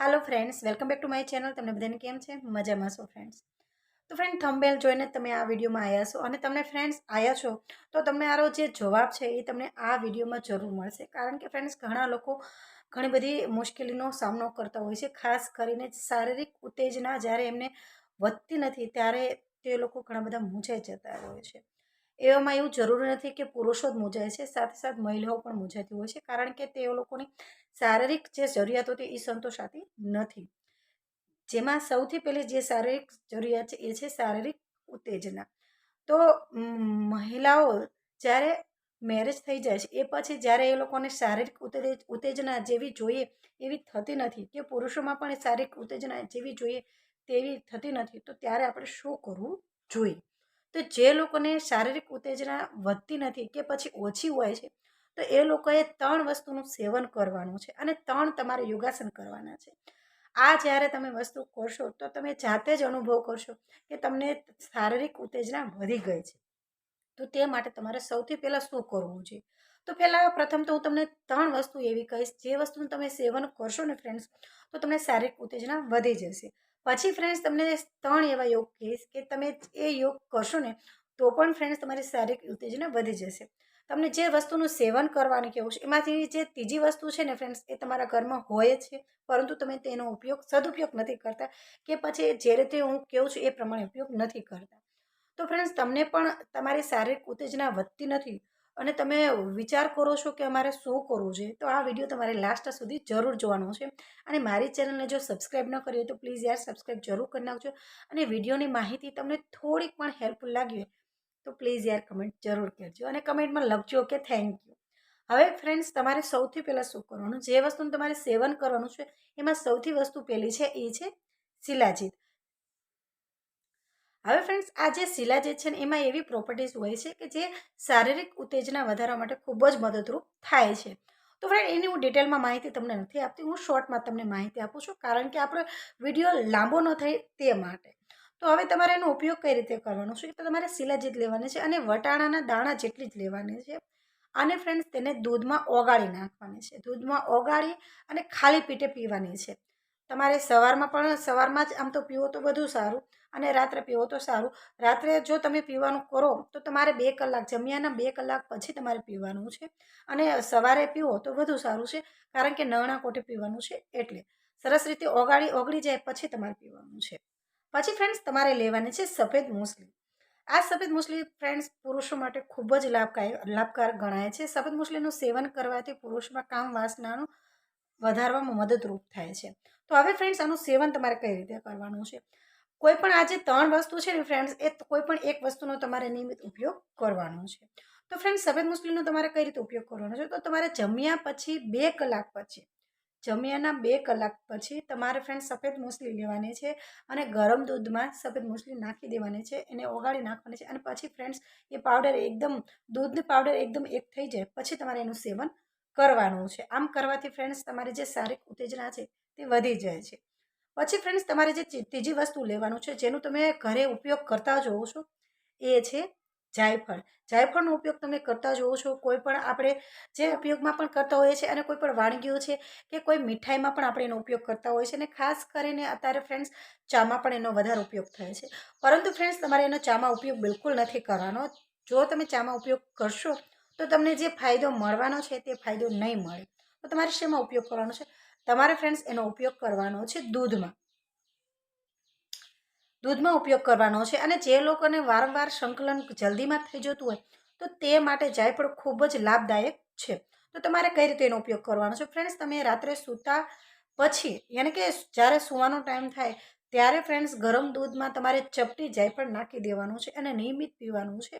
Hello friends welcome back to my channel તમને બધાને કેમ છે? મજામાં છો ફ્રેન્ડ્સ તો ફ્રેન્ડ થંબેલ જોઈને તમે આ વિડીયોમાં આવ્યા છો. અને તમને ફ્રેન્ડ્સ આવ્યા છો, તો તમને આરો જે જવાબ છે એ તમને આ વિડીયોમાં જરૂર મળશે. કારણ કે ફ્રેન્ડ્સ ઘણા લોકો ઘણી બધી મુશ્કેલીનો સામનો કરતા હોય છે. ખાસ કરીને શારીરિક ઉત્તેજના જ્યારે એમને વધતી નથી, ત્યારે તે લોકો ઘણા બધા મૂંઝાઈ જતા હોય છે. એવામાં એવું જરૂરી નથી કે પુરુષો જ મૂંઝાય છે. સાથે સાથે મહિલાઓ પણ મૂંઝાતી હોય છે. કારણ કે તે લોકોની શારીરિક જે જરૂરિયાતો હતી એ સંતોષાતી નથી. જેમાં સૌથી પહેલી જે શારીરિક જરૂરિયાત છે એ છે શારીરિક ઉત્તેજના. તો મહિલાઓ જ્યારે મેરેજ થઈ જાય છે, એ પછી જ્યારે એ લોકોને શારીરિક ઉત્તેજના જેવી જોઈએ એવી થતી નથી કે પુરુષોમાં પણ શારીરિક ઉત્તેજના જેવી જોઈએ તેવી થતી નથી, તો ત્યારે આપણે શું કરવું જોઈએ? તો જે લોકોને શારીરિક ઉત્તેજના વધતી નથી કે પછી ઓછી હોય છે તો એ લોકોએ ત્રણ વસ્તુનું સેવન કરવાનું છે અને ત્રણ તમારે યોગાસન કરવાના છે. આ જ્યારે તમે વસ્તુ કરશો, તો તમે જાતે જ અનુભવ કરશો કે તમને શારીરિક ઉત્તેજના વધી ગઈ છે. તો તે માટે તમારે સૌથી પહેલાં શું કરવું જોઈએ? તો પહેલાં પ્રથમ તો હું તમને ત્રણ વસ્તુ એવી કહીશ. જે વસ્તુનું તમે સેવન કરશો ને ફ્રેન્ડ્સ તો તમને શારીરિક ઉત્તેજના વધી જશે. પછી ફ્રેન્ડ્સ તમને ત્રણ એવા યોગ કહીશ કે તમે એ યોગ કરશો ને, તો પણ ફ્રેન્ડ્સ તમારી શારીરિક ઉત્તેજના વધી જશે. તમને જે વસ્તુનું સેવન કરવાનું કેવું છે, એમાંથી જે ત્રીજી વસ્તુ છે ને ફ્રેન્ડ્સ એ તમારા ઘરમાં હોય છે, પરંતુ તમે તેનો ઉપયોગ સદુપયોગ નથી કરતા કે પછી જે રીતે હું કહું છું એ પ્રમાણે ઉપયોગ નથી કરતા. તો ફ્રેન્ડ્સ તમને પણ તમારી શારીરિક ઉત્તેજના વધતી નથી અને તમે વિચાર કરો છો કે અમારે શું કરવું છે, તો આ વીડિયો તમારે લાસ્ટ સુધી જરૂર જોવાનો છે. અને મારી ચેનલને જો સબસ્ક્રાઈબ ન કરી તો પ્લીઝ યાર સબસ્ક્રાઈબ જરૂર કરી નાખજો અને વિડીયોની માહિતી તમને થોડીક પણ હેલ્પફુલ લાગી હોય તો પ્લીઝ યાર કમેન્ટ જરૂર કરજો અને કમેન્ટમાં લખજો કે થેન્ક યુ હવે ફ્રેન્ડ્સ તમારે સૌથી પહેલાં શું કરવાનું? જે વસ્તુનું તમારે સેવન કરવાનું છે, એમાં સૌથી વસ્તુ પહેલી છે, એ છે શિલાજીત. હવે ફ્રેન્ડ્સ આ જે શિલાજીત છે ને, એમાં એવી પ્રોપર્ટીઝ હોય છે કે જે શારીરિક ઉત્તેજના વધારવા માટે ખૂબ જ મદદરૂપ થાય છે. તો ફ્રેન્ડ એની હું ડિટેલમાં માહિતી તમને નથી આપતી, હું શોર્ટમાં તમને માહિતી આપું છું, કારણ કે આપણો વીડિયો લાંબો ન થાય તે માટે. તો હવે તમારે એનો ઉપયોગ કઈ રીતે કરવાનો? છે તો તમારે શિલાજીત લેવાની છે અને વટાણાના દાણા જેટલી જ લેવાની છે. અને ફ્રેન્ડ્સ તેને દૂધમાં ઓગાળી નાખવાની છે. દૂધમાં ઓગાળી અને ખાલી પીટે પીવાની છે. તમારે સવારમાં પણ, સવારમાં જ આમ તો પીવો તો વધુ સારું અને રાત્રે પીવો તો સારું. રાત્રે જો તમે પીવાનું કરો તો તમારે બે કલાક, જમ્યાના બે કલાક પછી તમારે પીવાનું છે. અને સવારે પીવો તો વધુ સારું છે, કારણ કે નરણા કોટે પીવાનું છે એટલે. સરસ રીતે ઓગાળી, ઓગળી જાય પછી તમારે પીવાનું છે. પછી ફ્રેન્ડ્સ તમારે લેવાની છે સફેદ મૂસલી. આ સફેદ મૂસલી ફ્રેન્ડ્સ પુરુષો માટે ખૂબ જ લાભકારી લાભકારક ગણાય છે. સફેદ મૂસલીનું સેવન કરવાથી પુરુષમાં કામ વાસનાનું વધારવામાં મદદરૂપ થાય છે. તો હવે ફ્રેન્ડ્સ આનું સેવન તમારે કઈ રીતે કરવાનું છે? કોઈ પણ આ જે ત્રણ વસ્તુ છે ને ફ્રેન્ડ્સ એ કોઈ પણ એક વસ્તુનો તમારે નિયમિત ઉપયોગ કરવાનો છે. તો ફ્રેન્ડ્સ સફેદ મુસ્લિમનો તમારે કઈ રીતે ઉપયોગ કરવાનો છે? તો તમારે જમ્યા પછી બે કલાક પછી જમ્યાના બે કલાક પછી તમારે ફ્રેન્ડ સફેદ મુસલી લેવાની છે અને ગરમ દૂધમાં સફેદ મુસલી નાખી દેવાની છે. એને ઓગાળી નાખવાની છે અને પછી ફ્રેન્ડ્સ એ પાવડર એકદમ, દૂધની પાવડર એકદમ એક થઈ જાય પછી તમારે એનું સેવન કરવાનું છે. આમ કરવાથી ફ્રેન્ડ્સ તમારી જે શારીરિક ઉત્તેજના છે તે વધી જાય છે. પછી ફ્રેન્ડ્સ તમારે જે ત્રીજી વસ્તુ લેવાનું છે જેનું તમે ઘરે ઉપયોગ કરતા જોવો છો એ છે જાયફળ. જાયફળનો ઉપયોગ તમે કરતા જોવો છો, કોઈ પણ આપણે જે ઉપયોગમાં પણ કરતા હોઈએ છીએ અને કોઈ પણ વાનગીઓ છે કે કોઈ મીઠાઈમાં પણ આપણે એનો ઉપયોગ કરતા હોઈએ છીએ અને ખાસ કરીને અત્યારે ફ્રેન્ડ્સ ચામાં પણ એનો વધારે ઉપયોગ થાય છે. પરંતુ ફ્રેન્ડ્સ તમારે એનો ચામાં ઉપયોગ બિલકુલ નથી કરવાનો. જો તમે ચામાં ઉપયોગ કરશો તો તમને જે ફાયદો મળવાનો છે તે ફાયદો નહીં મળે. તો તમારે શેમાં ઉપયોગ કરવાનો છે? તમારે ફ્રેન્ડ્સ એનો ઉપયોગ કરવાનો છે દૂધમાં. દૂધમાં ઉપયોગ કરવાનો છે અને જે લોકોને વારંવાર સંકલન જલ્દીમાં થઈ જતું હોય, તો તે માટે જાયફળ ખૂબ જ લાભદાયક છે. તો તમારે કઈ રીતે એનો ઉપયોગ કરવાનો છે? ફ્રેન્ડ્સ તમે રાત્રે સૂતા પછી, યાને કે જ્યારે સૂવાનો ટાઈમ થાય, ત્યારે ફ્રેન્ડ્સ ગરમ દૂધમાં તમારે ચપટી જાયફળ નાખી દેવાનું છે અને નિયમિત પીવાનું છે.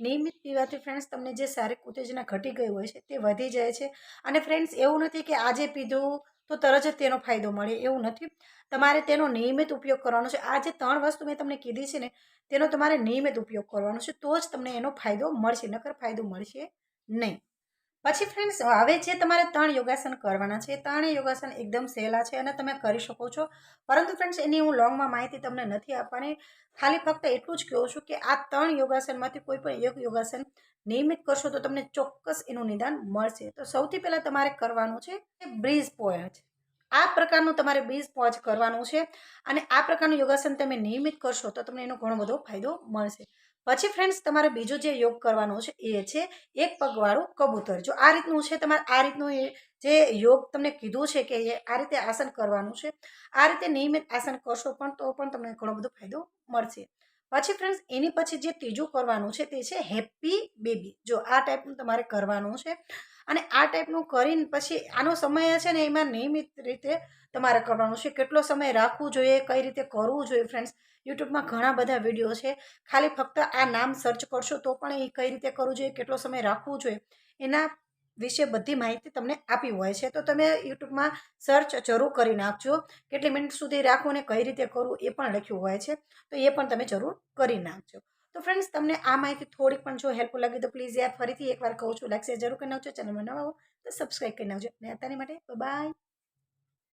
નિયમિત પીવાથી ફ્રેન્ડ્સ તમને જે શારીરિક ઉત્તેજના ઘટી ગઈ હોય છે તે વધી જાય છે. અને ફ્રેન્ડ્સ એવું નથી કે આજે પીધું તો તરત જ તેનો ફાયદો મળે, એવું નથી. તમારે તેનો નિયમિત ઉપયોગ કરવાનો છે. આ જે ત્રણ વસ્તુ મેં તમને કીધી છે ને, તેનો તમારે નિયમિત ઉપયોગ કરવાનો છે તો જ તમને એનો ફાયદો મળશે, નકર ફાયદો મળશે નહીં. પછી ફ્રેન્ડ્સ હવે જે તમારે ત્રણ યોગાસન કરવાના છે ત્રણેય યોગાસન એકદમ સહેલા છે અને તમે કરી શકો છો. પરંતુ ફ્રેન્ડ્સ એની હું લોંગમાં માહિતી તમને નથી આપવાની. ખાલી ફક્ત એટલું જ કહું છું કે આ ત્રણ યોગાસનમાંથી કોઈ પણ એક યોગાસન નિયમિત કરશો તો તમને ચોક્કસ એનું નિદાન મળશે. તો સૌથી પહેલાં તમારે કરવાનું છે બ્રીઝ પોઈન્ટ આ પ્રકારનું તમારે બ્રિઝ પોચ કરવાનું છે અને આ પ્રકારનું યોગાસન તમે નિયમિત કરશો તો તમને એનો ઘણો બધો ફાયદો મળશે. પછી ફ્રેન્ડ્સ તમારે બીજું જે યોગ કરવાનો છે એ છે એક પગવાળું કબૂતર. જો આ રીતનું છે, તમારે આ રીતનું એ જે યોગ તમને કીધું છે કે એ આ રીતે આસન કરવાનું છે, આ રીતે નિયમિત આસન કરશો પણ તો પણ તમને ઘણો બધો ફાયદો મળશે. પછી ફ્રેન્ડ્સ એની પછી જે ત્રીજું કરવાનું છે તે છે હેપી બેબી જો આ ટાઈપનું તમારે કરવાનું છે અને આ ટાઈપનું કરીને પછી આનો સમય છે ને એમાં નિયમિત રીતે તમારે કરવાનું છે. કેટલો સમય રાખવું જોઈએ, કઈ રીતે કરવું જોઈએ ફ્રેન્ડ્સ યુટ્યુબમાં ઘણા બધા વીડિયો છે. ખાલી ફક્ત આ નામ સર્ચ કરશો તો પણ એ કઈ રીતે કરવું જોઈએ, કેટલો સમય રાખવું જોઈએ, એના વિશે બધી માહિતી તમને આપી હોય છે. તો તમે યુટ્યુબમાં સર્ચ જરૂર કરી નાખજો. કેટલી મિનિટ સુધી રાખવું ને કઈ રીતે કરવું એ પણ લખ્યું હોય છે. તો એ પણ તમે જરૂર કરી નાખજો. તો ફ્રેન્ડ્સ તમને આ માહિતી થોડીક પણ જો હેલ્પફુલ લાગી તો પ્લીઝ યાર ફરીથી એકવાર કહું છું. લાગશે જરૂર કરી નાખજો ચેનલમાં નવા હો તો સબસ્ક્રાઈબ કરી નાખજો. અને અત્યારે માટે બાય